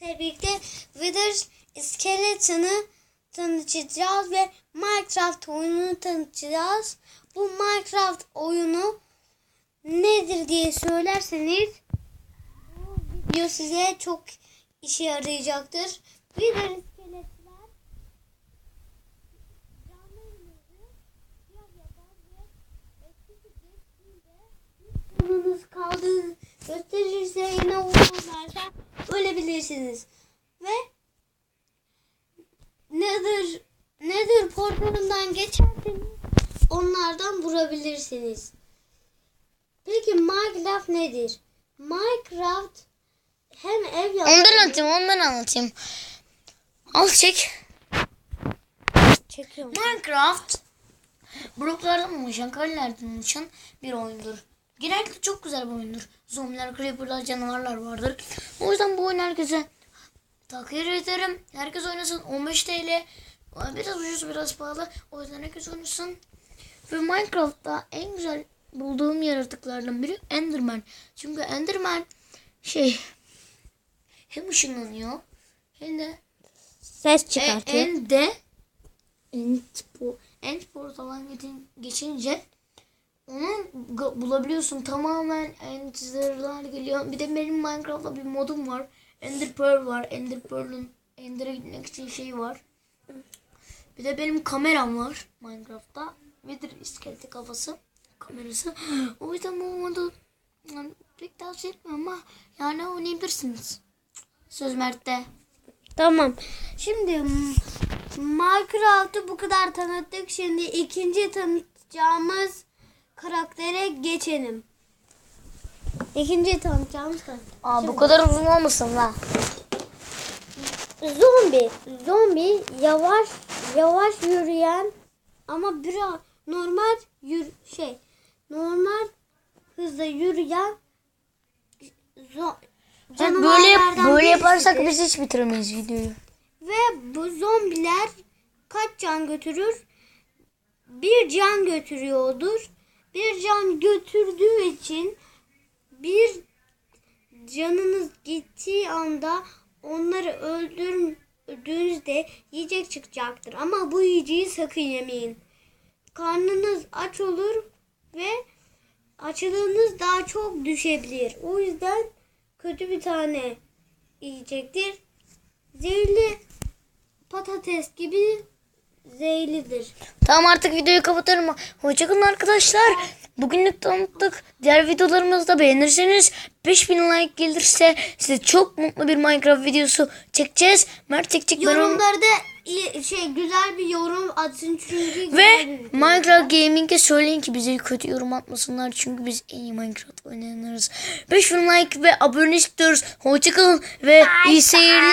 birlikte Wither Skeleton'ı tanıtacağız ve Minecraft oyununu tanıtacağız. Bu Minecraft oyunu nedir diye söylerseniz bu video size çok işe yarayacaktır. Wither iskeletler gösterirse yine vururlarsa ölebilirsiniz. Ve nedir nedir portalından geçerseniz onlardan vurabilirsiniz. Peki Minecraft nedir? Minecraft hem ev yapmayı Ondan anlatayım, ondan anlatayım. Al çek. çekiyorum. Minecraft bloklardan oluşan, karelerden oluşan bir oyundur. Genellikle çok güzel bir oyundur. Zombiler, creeperlar, canavarlar vardır. O yüzden bu oyunu herkese takdir ederim. Herkes oynasın. 15 TL. Biraz ucuz, biraz pahalı. O yüzden herkes oynasın. Ve Minecraft'ta en güzel bulduğum yaratıklardan biri Enderman. Çünkü Enderman şey hem ışınlanıyor hem de Ses e, çıkartıyor. en de end, po, end portaldan geçin- geçince bulabiliyorsun. Tamamen ender'lar geliyor. Bir de benim Minecraft'ta bir modum var. Ender Pearl var. Ender Pearl'ün Ender'e gitmek için şey var. Bir de benim kameram var Minecraft'ta. Wither iskeleti kafası kamerası. O yüzden bu modu yani pek tavsiye etmiyorum ama yani oynayabilirsiniz. Söz Mert'te. Tamam. Şimdi m- Minecraft'ı bu kadar tanıttık. Şimdi ikinci tanıtacağımız karaktere geçelim. İkinci tanıtacağımız karakter. Aa bu kadar uzun olmasın la. Zombi. Zombi yavaş yavaş yürüyen ama biraz normal yür şey normal hızla yürüyen zo- böyle böyle yaparsak birisidir. biz hiç bitiremeyiz videoyu. Ve bu zombiler kaç can götürür? Bir can götürüyordur. Bir can götürdüğü için bir canınız gittiği anda onları öldürdüğünüzde yiyecek çıkacaktır. Ama bu yiyeceği sakın yemeyin. Karnınız aç olur ve açlığınız daha çok düşebilir. O yüzden kötü bir tane yiyecektir. Zehirli patates gibi zehirlidir. Tamam artık videoyu kapatıyorum. Hoşçakalın arkadaşlar. Bugünlük tanıttık. Diğer videolarımızı da beğenirseniz 5000 like gelirse size çok mutlu bir Minecraft videosu çekeceğiz. Mert çekecek Yorumlarda iyi- şey güzel bir yorum atsın çünkü güzel Ve bir. Minecraft Gaming'e söyleyin ki bize kötü yorum atmasınlar. Çünkü biz en iyi Minecraft oynayanlarız. 5000 like ve abone istiyoruz. Hoşçakalın ve iyi seyirler.